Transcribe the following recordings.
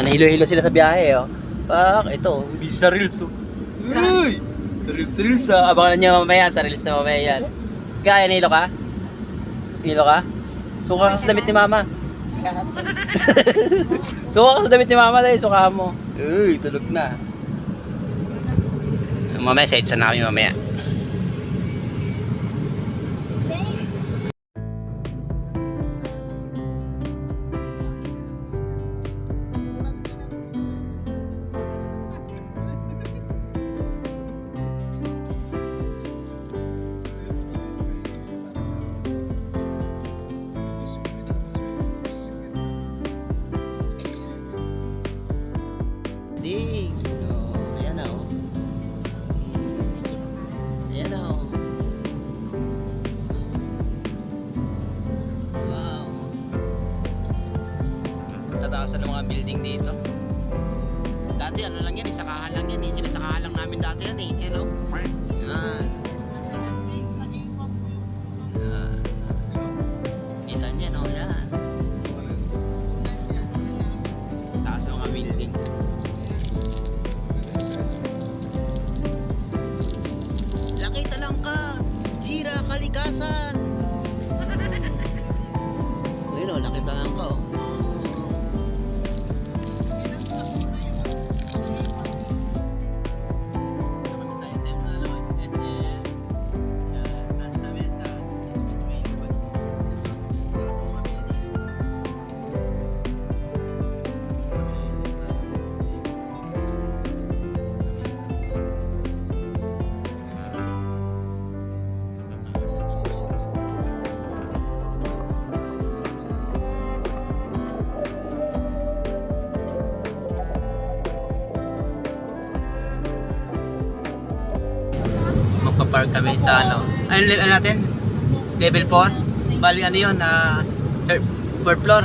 Nanahilo-hilo sila sa biyahe, oh. Pak, ito, busy sa reels, oh. Uy! Reels, reels, ah. Abangan niyo mamaya sa reels na mamaya yan. Kaya, nilo ka? Nilo ka? Suka ka sa damit ni mama. Suka ka sa damit ni mama dahil suka mo. Uy, tulog na. Mamaya, sa itsa na kami mamaya. Tataasan ng mga building dito. Dati ano lang yan, eh, sakahan lang yan eh. Sinasakahan lang namin dati yan eh. Yan oh. Kami sa ano. Ano level natin? Level 4? Bali ano yun? na third, fourth floor.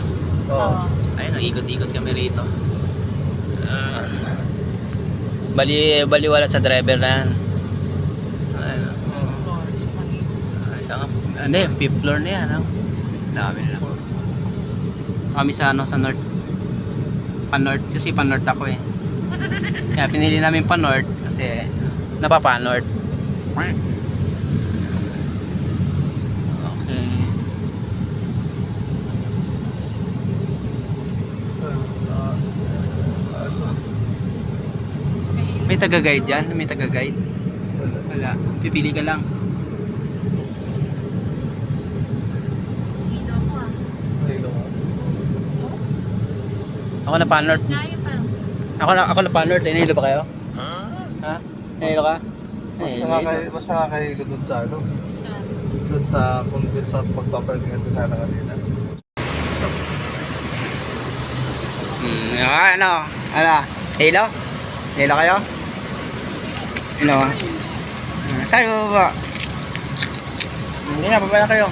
Oo. Ayun, oh, ikot-ikot kami rito. Ah. bali, bali wala sa driver na yan. Ayun, oh. Ah, Sa ano yun, fifth floor na yan. Oh. Dami na. Kami sa ano, sa north. Pa-north, kasi pa-north ako eh. Kaya pinili namin pa-north kasi napapa-north. Okay. May taga-guide dyan? May taga-guide? Wala. Pipili ka lang. Ako ah. Ako na pa-north. Layo pa. Ako na, ako na pa-north. Eh, nahilo ba kayo? Ha? Nahilo ka? Mas Eh, nakakahilo, nahilo. mas nakakahilo dun sa ano, dun sa, kung dun sa pagpaparkingan ko sana kanina. Hmm, ah, ano? Ano? Hilo? Hilo kayo? Hilo ka? Hmm, Tayo baba. Hindi na, baba na kayo.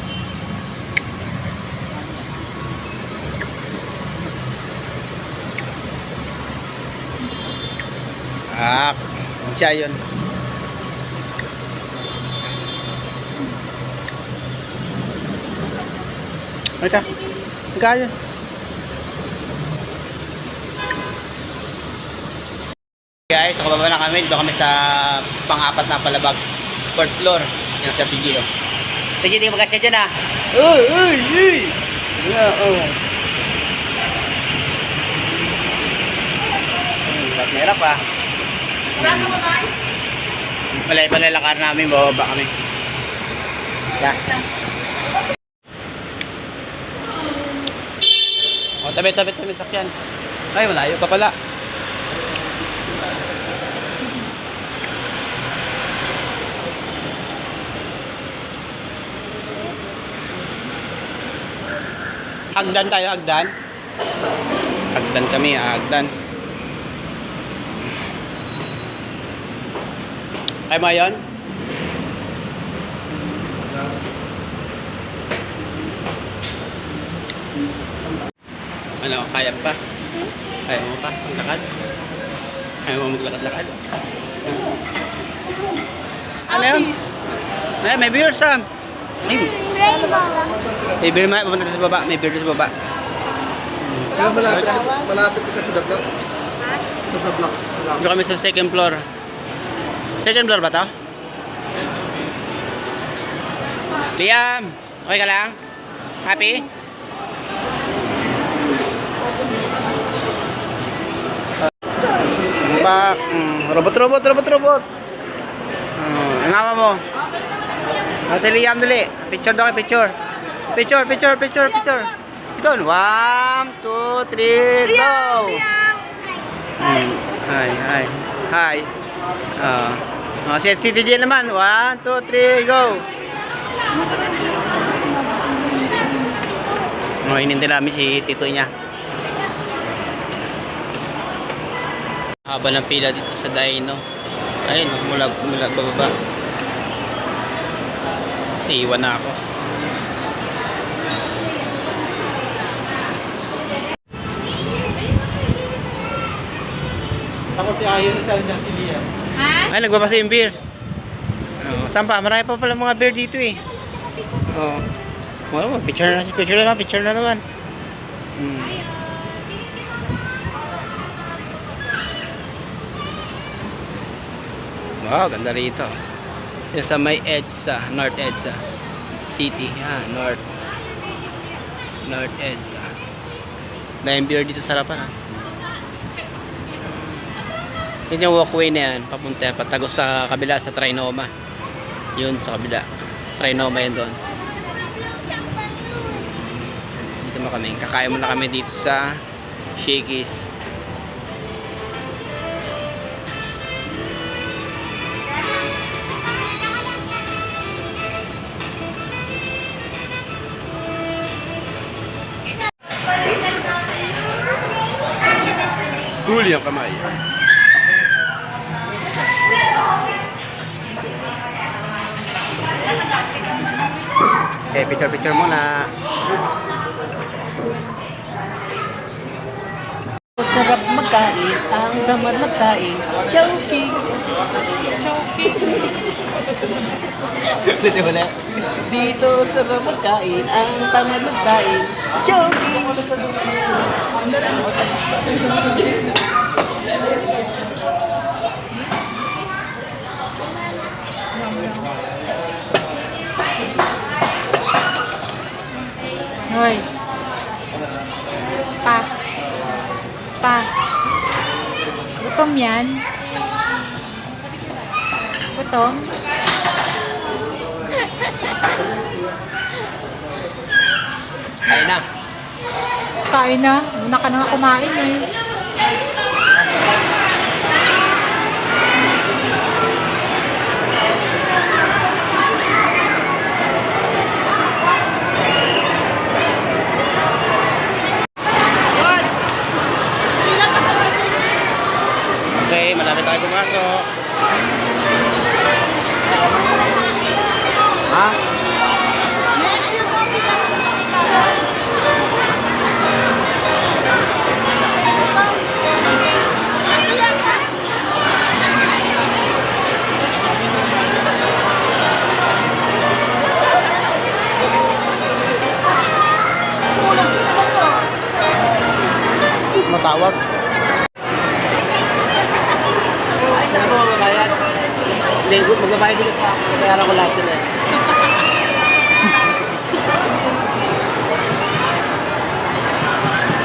Ah, siya yun. Halika. Halika yun. Guys, so kababa na kami. Dito kami sa pang-apat na palabag. Fourth floor. Yan sa TG oh. TG, di magkasya dyan ah. Uy, uy, uy. Yeah, oh. Hirap na hirap ah. Malay pala lakar namin, bababa kami. Yeah. O, tabi, tabi, tabi, sakyan. Ay, malayo pa pala. Hagdan tayo, hagdan. Hagdan kami, ah, hagdan. Kaya mo yun? Ano, kaya pa? Kaya mo pa? Maglakad? Kaya mo maglakad-lakad? Ano yun? Ay, may beer, Sam. Ay, may beer, ma. Pupunta sa baba. May beer sa baba. Kaya malapit, malapit ka sa Block. Sa Block. Dito kami sa second floor. Second floor ba to? Liam! Okay ka lang? Happy? Ba, mm, robot, robot, robot, robot. Mm, ang ama mo. Ah, si Liam dali. Picture daw kayo, picture. Picture, picture, picture, picture. Doon. One, two, three, go! Mm, Hi, hi. Hi. Ah. Uh, si si TJ naman. One, two, three, go. Oh, inintay namin si tito niya. Haba ng pila dito sa Dino. Ayun, oh, mula, mula bababa. Iiwan na ako. Takot si Ayon sa dyan si Liam. Ha? Ay, nagbabasa yung beer. Oh, saan pa? Marami pa pala mga beer dito eh. Oh. Oh, picture na si picture na naman, picture na naman. Hmm. Wow, ganda rito. Yan sa may EDSA, North EDSA City. Yan, North. North EDSA. Dahil beer dito sa harapan. ah. Yun yung walkway na yan, papunta, patagos sa kabila sa Trinoma. Yun sa kabila. Trinoma yun doon. Dito mo kami. Kakain muna kami dito sa Shakey's. Huli ang kamay. Okay, picture picture muna. Sarap magkain, ang tamad magsaing. Joking! Joking! Dito wala. Dito sarap magkain, ang tamad magsaing. Joking! Hoy. Pa. Pa. Gutom yan. Gutom? Ayun na. Kain na. Muna ka na kumain eh. Okay, malapit tayo pumasok. Ha? Matawag. Ano ba magbabayad? Hindi, magbabayad ulit pa ako. Bayaran ko lahat sila eh.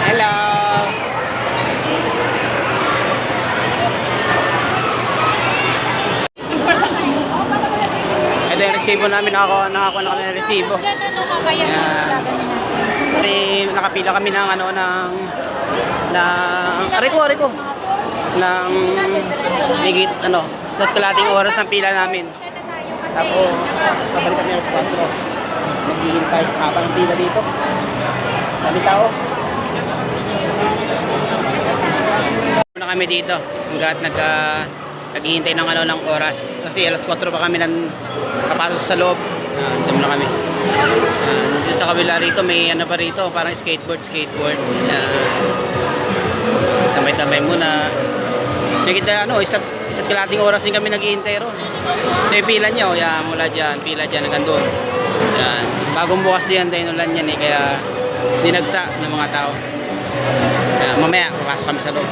Hello! Ito yung resibo namin. Nakakuha, nakakuha na kami ng resibo. Ganun no, kagaya Yeah. Kasi nakapila kami ng ano ng ng aray ko, aray ko. ng higit ano sa kalating oras ng pila namin. Tapos babalik kami sa 4. Maghihintay haba ng pila dito. Sabi tao. na kami dito hanggat nagka naghihintay ng ano ng oras kasi alas 4 pa kami nan kapasok sa loob uh, doon na kami. Ah, dito sa kabila rito may ano pa rito parang skateboard skateboard. Uh, tambay-tambay muna. Nakita ano isa't isa't kalating oras din kami naghihintay ron. Ito yung pila niya oh mula dyan pila dyan hanggang doon. Yan bagong bukas yan dahil ulan yan eh kaya dinagsa ng mga tao. Kaya mamaya, papasok kami sa loob.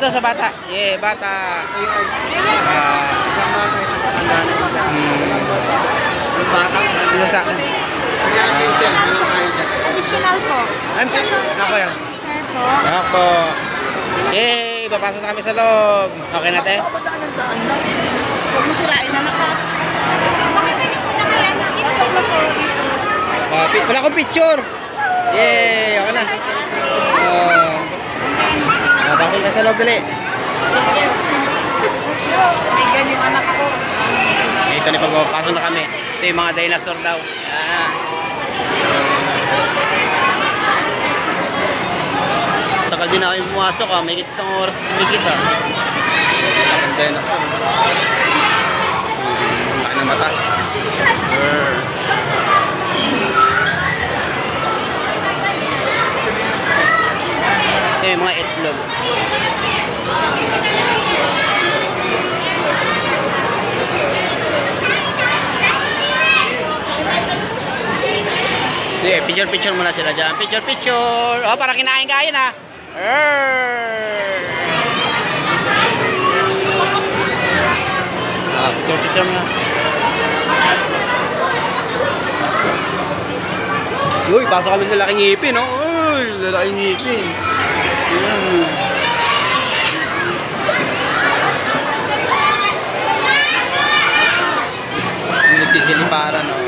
Ito sa bata. Yeah, bata. Isang bata, isang matanda. Yung bata, Dito sa... Additional po. Ay, ako yan. Sir po. Ako. Yay! Papasok na kami sa loob. Okay na, te? Huwag mo sirain na naka. Wala akong picture. Yay! Okay na. Ah, pasok na sa loob, dali. Ganyan yung anak ko. Ito na pagpapasok na kami. Ito yung mga dinosaur daw. Yan. Tagal din ako yung pumasok ah. May isang oras may kita. Ang dinosaur. Hmm, Laki ng mata. Brr. Ito yung mga itlog. Sige, picture picture muna sila dyan. Picture picture. Oh, para kinain ka yun ah. Ah, picture picture muna. Uy, pasok kami sa laking ngipin, oh. Uy, lalaking ngipin. Mm. May nagsisiliparan, oh.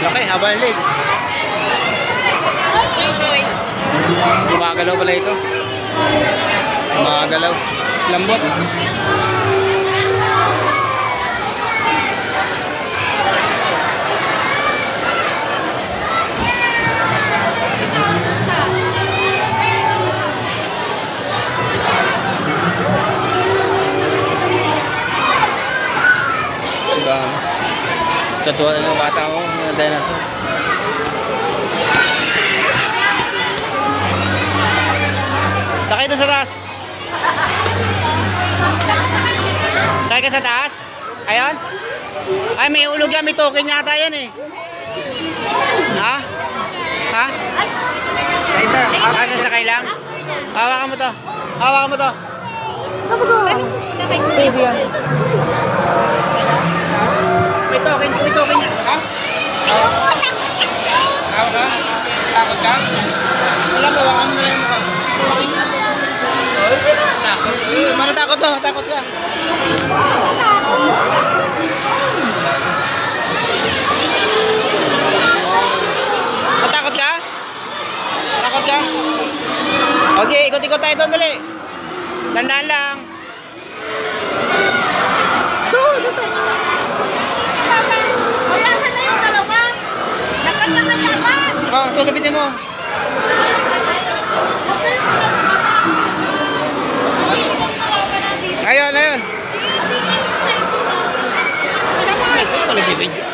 Laki, haba ng leg. Gumagalaw pala ito. Gumagalaw. Lambot. Tatuwa na ng bata ko, mga dinosaur. Sakay doon sa taas. Sakay ka sa taas? Ayan? Ay, may ulog yan. May token yata yan eh. Ha? Ha? Ah, sasakay lang? Hawakan mo to. Hawakan mo to. Baby yan. Token. May token yan. Ha? Hawak ka? Takot ka? Wala ba? Hawakan mo na lang mukha. Takot. Mana takot to? Takot ka. Matakot ka? Takot ka? Okay, ikot-ikot tayo doon dali. Dandaan lang. Wala na na yung dalawa. Nakakalaman. Oh, gagabitin mo. Ayun, ayun. Ay, ito pala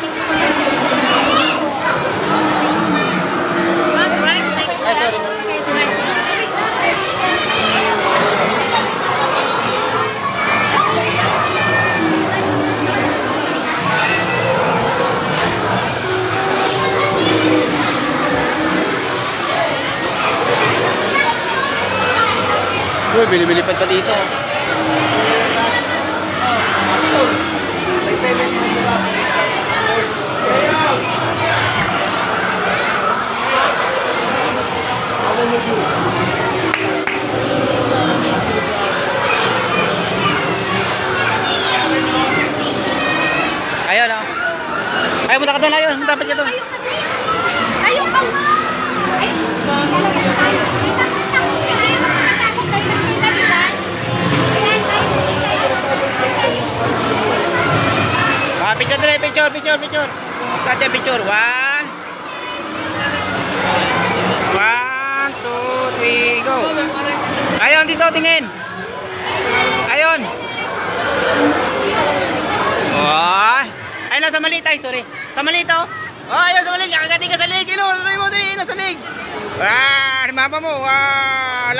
Uy, bili-bilipad pa dito.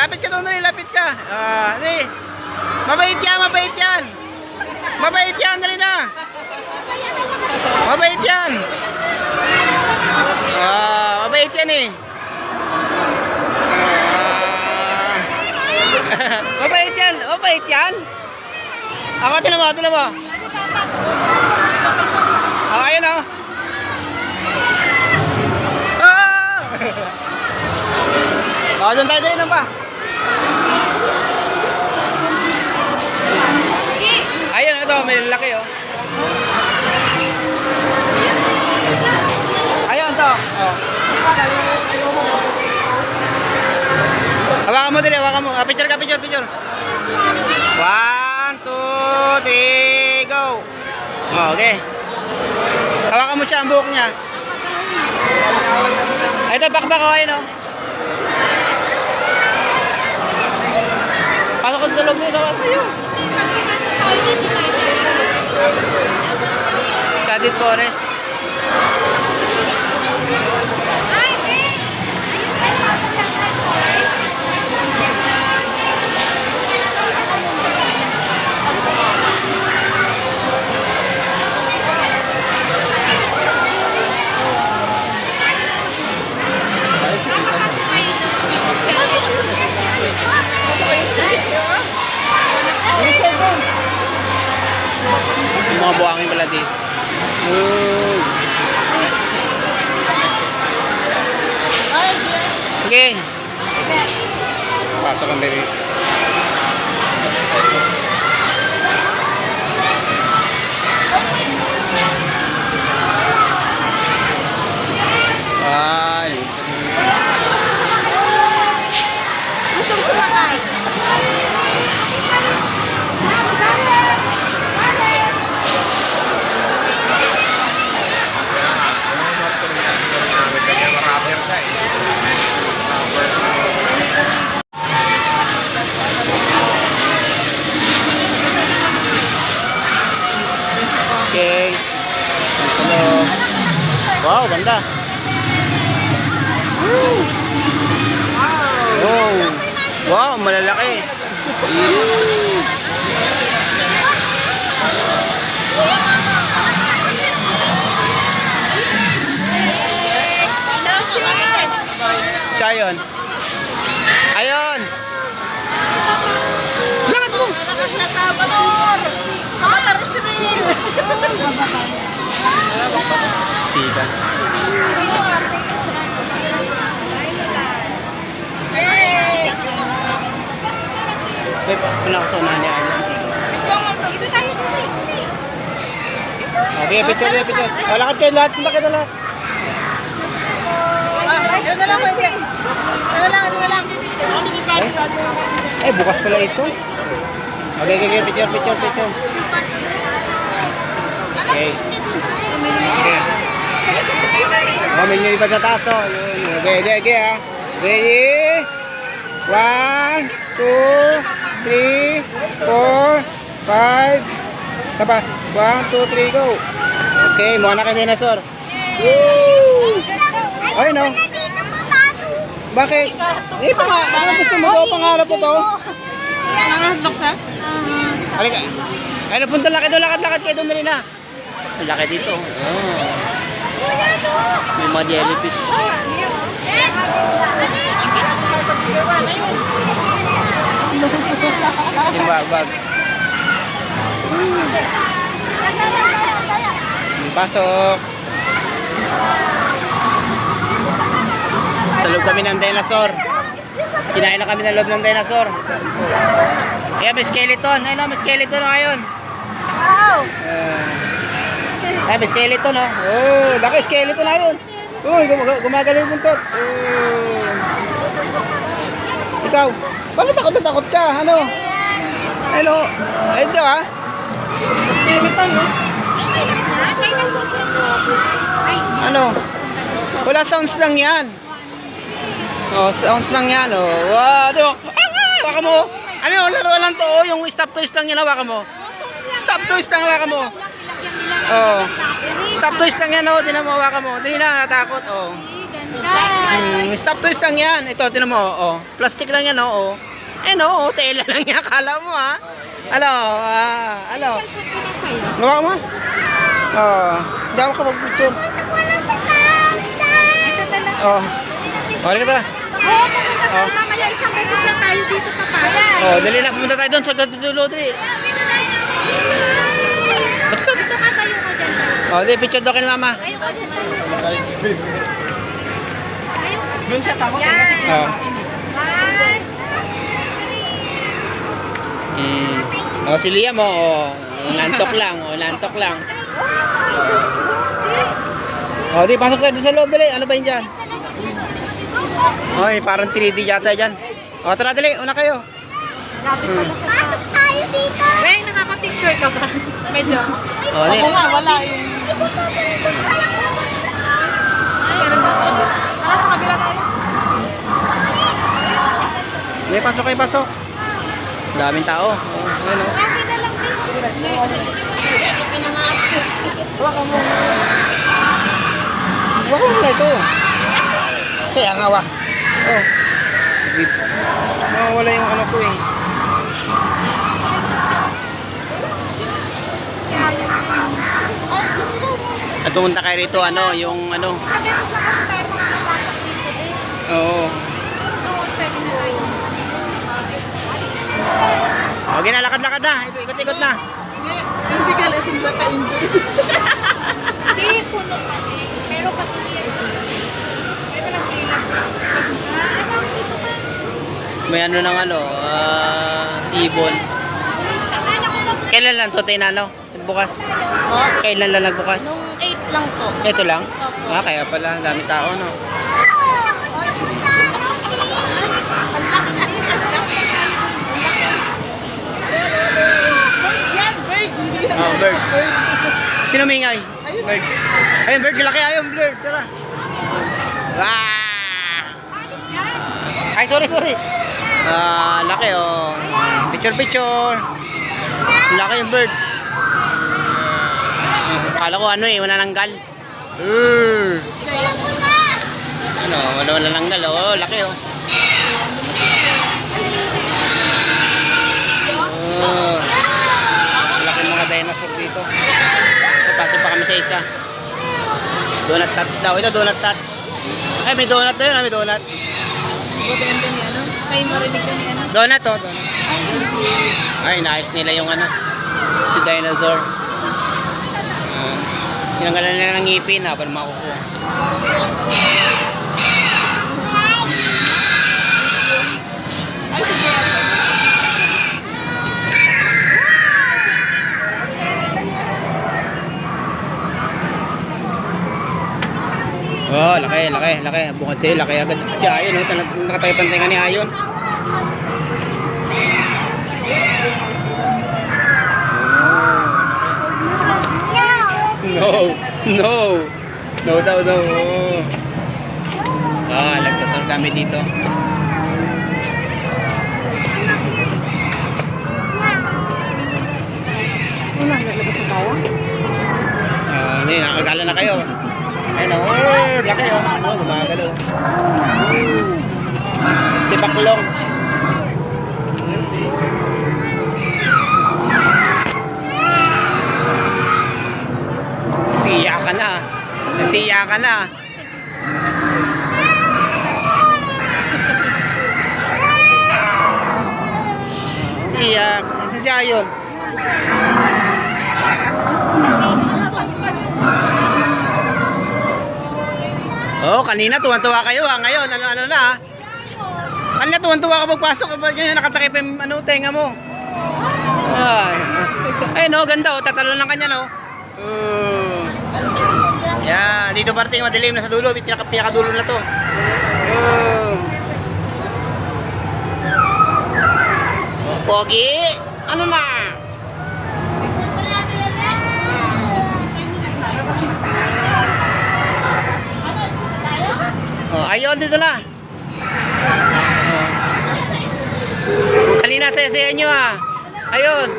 Lapit ka doon, dali, lapit ka. Ah, dali. Mabait yan, mabait yan. Mabait yan, dali na. Mabait yan. Ah, mabait yan eh. Ah. mabait yan, mabait yan. Ako, tinan mo, tinan mo. Ako, ayun oh. Ah! Oh, doon tayo, dali pa. Ito, may lalaki oh. Ayun to. Oh. Hawakan mo din, hawakan mo. Ah, picture ka, picture, picture. One, two, three, go. Oh, okay. Hawakan mo siya ang buhok niya. Ito, bakbak ko, ayun oh. Pasok sa loob nito. Ayun. Cadit Forest. Ka. Yung mga buhangin pala dito. Ooh. Okay. Pasok ang baby. Sika. Wait, puna ko sa unahan niya. Okay, picture na, picture. Oh, lakad kayo lahat, punta kayo lahat. Eh, bukas pala ito. Okay, okay, okay, picture, picture, picture. Okay. Okay. May nyo iba sa taas, oh. Yun. Okay, okay, okay, ah. Ready? One, two, three, four, five. Tapa. One, two, three, go. Okay, mukha na kayo dinosaur. Woo! Ayun, oh. Bakit? Eh, pang ano gusto mo daw pangarap mo to? Nangahandok sa? Halika. Ay, napunta lakad doon, lakad-lakad kayo doon na rin ha. Ang laki dito. Oh. May mga jellyfish. Yung bag-bag. Pasok. Sa loob kami ng dinosaur. Kinain na kami ng loob ng dinosaur. Ayan, may skeleton. Ayun, oh, may skeleton na ngayon. Wow! Uh, Ay, may skeleton no. Oh, laki skeleton na yun. Uy, gum gumagalaw yung buntot. Oh. Ikaw, bakit takot na takot ka? Ano? Ano? Ay, ito ah. Ano? Wala sounds lang yan. Oh, sounds lang yan. Oh. Wow, di ba? Ah, baka mo. Ano yung laro lang to? Oh, yung stop toys lang yan. Baka mo. Stop toys lang baka mo. Oh. Stop toys lang yan. Oh, tinan mo baka mo. Hindi na natakot. Oh. Hmm, stop toys lang yan. Ito, tinan mo. Oh. Plastic lang yan. Oh. oh. Eh no, oh, tela lang yan. Kala mo ha. Ano? Ah, ano? Gawa mo? Oh. Hindi ako kapag-picture. Oh. Oh, halika tara. Oo, pumunta tayo mamaya. Isang beses lang tayo dito sa Pasay. Oh, dali na pumunta tayo doon sa dulo, dali. Dito ka tayo ka dyan. Oh, di picture daw kay mama. Doon siya takot. Oh. Mm. Oh, si Liam oh, oh. Nantok lang, oh, nantok lang. Oh, di pasok tayo doon sa loob, dali. Ano ba 'yan diyan? Oy, parang 3D yata diyan. Oh, tara dali, una kayo. Hmm. Nakaka-picture ka ba? Medyo. Oh. Ako nga, wala eh. Meron na sa kabila. Tara sa kabila tayo. Di pasok kayo, pasok. Daming tao. Oh, ayun oh. Na lang din. Wala ko na ito. Kaya nga wa. Oh. Mawala yung ano ko eh. At pumunta kayo rito ano, yung ano. Oo. Okay na, lakad-lakad na. Ito, ikot-ikot na. Hindi ka lasing ba ka-enjoy? Hindi, puno kasi. Pero kasi Pero lang ilang. Dito ka. May ano ng ano, ah, ibon. Lang Kailan lang to, tayo na ano? Nagbukas? Oh, Kailan lang nagbukas? nung 8 lang po. Ito lang? Opo. Ah, kaya pala, ang dami tao, no? Oh, bird. Sino may ingay? Bird. Ayun, bird, laki ayun, bird. Tara. Ah! Ay, sorry, sorry. Ah, laki, oh. Picture, picture. Laki yung bird. Kala ko ano eh, manananggal. Uh. Ano, wala wala nanggal, oh. Laki, oh. Oh. Laki mga dinosaur dito. Papasok pa kami sa isa. Donut touch daw. Ito donut touch. Ay, may donut na yun. ah, May donut. Maganda ni ano? Kayo marinig ka ni ano? Donut. Donut. Ay, naayos nila yung ano. Si dinosaur. Tinanggalan nila ng ngipin habang makukuha. Oh, laki, laki, laki. Bukod sa'yo, laki agad. Si Ayon, oh, tanag- nakatayo pantay nga ni Ayon. No, no. No daw, no. Ah, nagtutur kami dito. Wala, naglabas na tayo? Ah, hindi, nakagala na kayo. Ayun, oh, laki, oh. Oh, gumagalaw. Tibaklong. Siya ka na. Iyak. Saan siya yun? Oh, kanina tuwan-tuwa kayo ha. Ngayon, ano ano na ha? Kanina tuwan-tuwa ka pagpasok. Ba't ganyan nakatakip yung ano, tenga mo? Ay. Ay no, ganda oh. Tatalo lang kanya no. Uh. dito parating madilim na sa dulo, pinaka pinakadulo na to. Oh. Pogi, ano na? Oh, ayun dito na. Oh. Kanina saya-saya nyo ah. Ayun.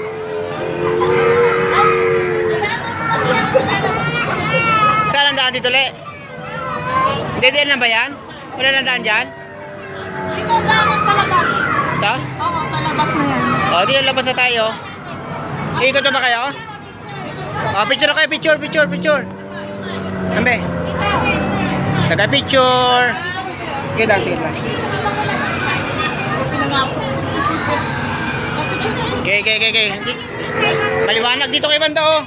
Daan dito, Le? Dede na ba yan? Wala na daan dyan? Ito, dapat palabas. Ito? Oo, palabas na yan. O, di labas na tayo. Ikot na ba kayo? O, picture na kayo, picture, picture, picture. Kambe. Taga-picture. Sige lang, sige lang. Okay, okay, okay, okay. Maliwanag dito kay banda, oh.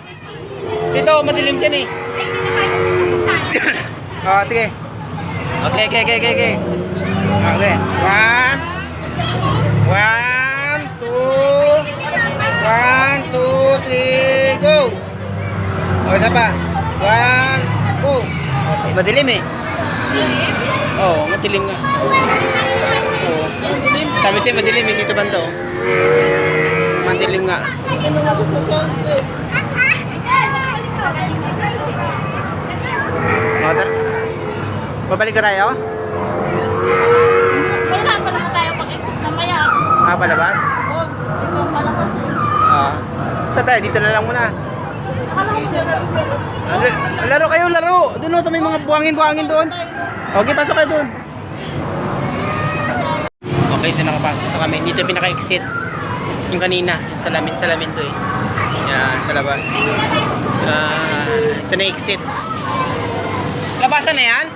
Dito, madilim dyan eh. Ah, sige. Okay, okay, okay, okay, okay. Okay. One. One, two. One, two, three, go. O, isa pa. One, go. Okay, madilim eh. Oo, oh, madilim nga. Oo. Sabi siya madilim eh, dito banda, oh. Madilim nga. Mother. Babalik na tayo? Mahirapan naman tayo pag-exit mamaya. Ah, palabas? Oo, dito palabas. Ah. Saan tayo? Dito na lang muna. Laro, kayo, laro. Doon oh, sa may mga buhangin-buhangin doon. Okay, pasok kayo doon. Okay, dito nakapasok sa kami. Dito pinaka-exit. Yung kanina, yung salamin, salamin to eh. Yan, sa labas. Ah, ito na exit. Labasan na yan?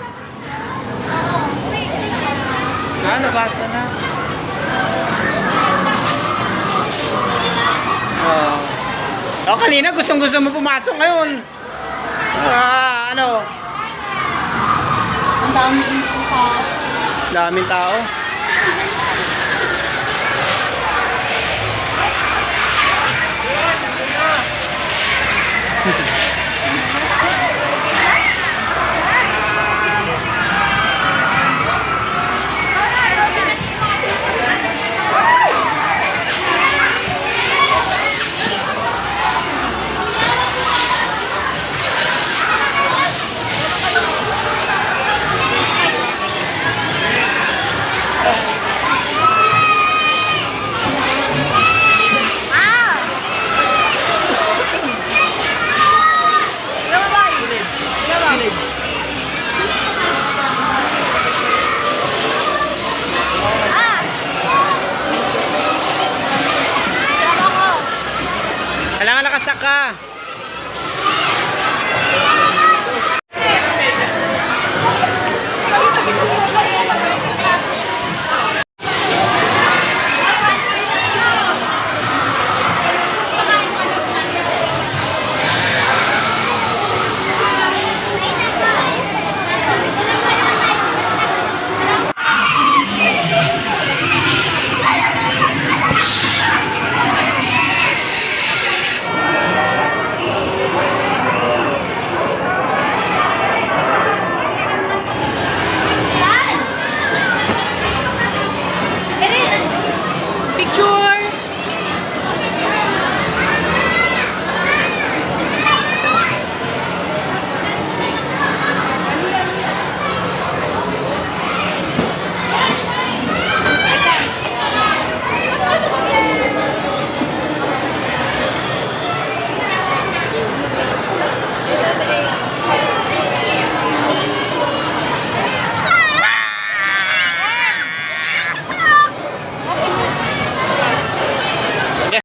Ah, labasan na. Oh. Oh, kanina gustong gusto mo pumasok ngayon. Ah, ano? Ang dami dito pa. Daming tao.